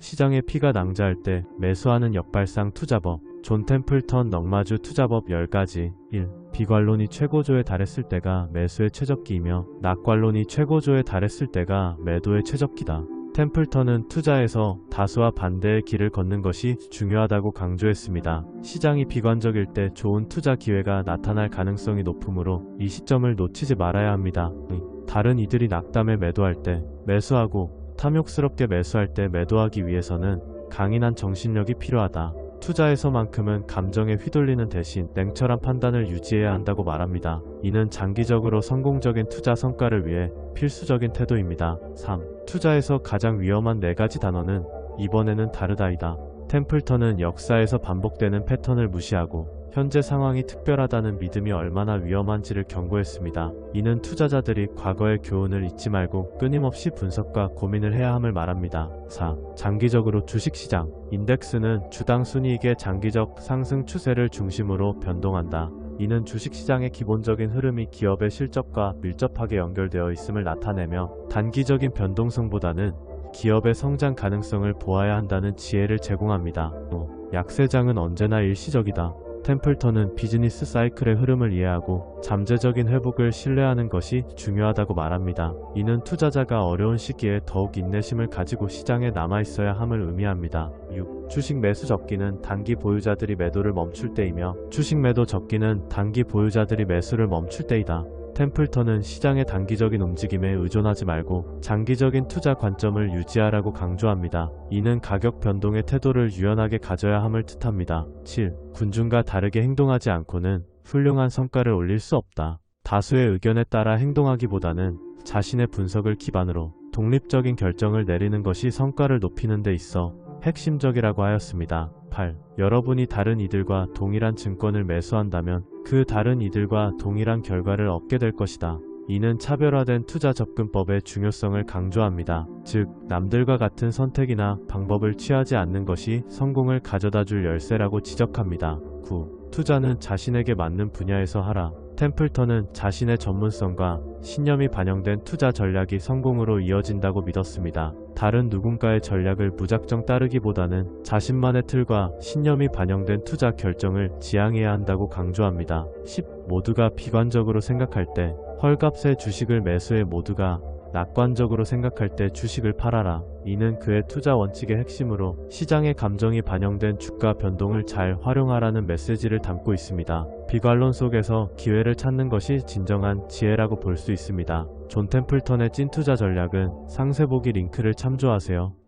시장에 피가 낭자할 때 매수하는 역발상 투자법 존 템플턴 넉마주 투자법 10가지 1. 비관론이 최고조에 달했을 때가 매수의 최적기이며 낙관론이 최고조에 달했을 때가 매도의 최적기다. 템플턴은 투자에서 다수와 반대의 길을 걷는 것이 중요하다고 강조했습니다. 시장이 비관적일 때 좋은 투자 기회가 나타날 가능성이 높으므로 이 시점을 놓치지 말아야 합니다. 다른 이들이 낙담에 매도할 때 매수하고 탐욕스럽게 매수할 때 매도하기 위해서는 강인한 정신력이 필요하다. 투자에서만큼은 감정에 휘둘리는 대신 냉철한 판단을 유지해야 한다고 말합니다. 이는 장기적으로 성공적인 투자 성과를 위해 필수적인 태도입니다. 3. 투자에서 가장 위험한 네 가지 단어는 이번에는 다르다이다. 템플턴은 역사에서 반복되는 패턴을 무시하고 현재 상황이 특별하다는 믿음이 얼마나 위험한지를 경고했습니다. 이는 투자자들이 과거의 교훈을 잊지 말고 끊임없이 분석과 고민을 해야 함을 말합니다. 4. 장기적으로 주식시장 인덱스는 주당 순이익의 장기적 상승 추세를 중심으로 변동한다. 이는 주식시장의 기본적인 흐름이 기업의 실적과 밀접하게 연결되어 있음을 나타내며 단기적인 변동성보다는 기업의 성장 가능성을 보아야 한다는 지혜를 제공합니다. 5. 약세장은 언제나 일시적이다. 템플턴은 비즈니스 사이클의 흐름을 이해하고 잠재적인 회복을 신뢰하는 것이 중요하다고 말합니다. 이는 투자자가 어려운 시기에 더욱 인내심을 가지고 시장에 남아있어야 함을 의미합니다. 6. 주식 매수 적기는 단기 보유자들이 매도를 멈출 때이며 주식 매도 적기는 단기 보유자들이 매수를 멈출 때이다. 템플턴은 시장의 단기적인 움직임에 의존하지 말고 장기적인 투자 관점을 유지하라고 강조합니다. 이는 가격 변동의 태도를 유연하게 가져야 함을 뜻합니다. 7. 군중과 다르게 행동하지 않고는 훌륭한 성과를 올릴 수 없다. 다수의 의견에 따라 행동하기보다는 자신의 분석을 기반으로 독립적인 결정을 내리는 것이 성과를 높이는 데 있어 핵심적이라고 하였습니다. 8. 여러분이 다른 이들과 동일한 증권을 매수한다면 그 다른 이들과 동일한 결과를 얻게 될 것이다. 이는 차별화된 투자 접근법의 중요성을 강조합니다. 즉, 남들과 같은 선택이나 방법을 취하지 않는 것이 성공을 가져다 줄 열쇠라고 지적합니다. 9. 투자는 자신에게 맞는 분야에서 하라. 템플턴은 자신의 전문성과 신념이 반영된 투자 전략이 성공으로 이어진다고 믿었습니다. 다른 누군가의 전략을 무작정 따르기보다는 자신만의 틀과 신념이 반영된 투자 결정을 지향해야 한다고 강조합니다. 10. 모두가 비관적으로 생각할 때 헐값의 주식을 매수해 모두가 낙관적으로 생각할 때 주식을 팔아라. 이는 그의 투자 원칙의 핵심으로 시장의 감정이 반영된 주가 변동을 잘 활용하라는 메시지를 담고 있습니다. 비관론 속에서 기회를 찾는 것이 진정한 지혜라고 볼 수 있습니다. 존 템플턴의 찐 투자 전략은 상세 보기 링크를 참조하세요.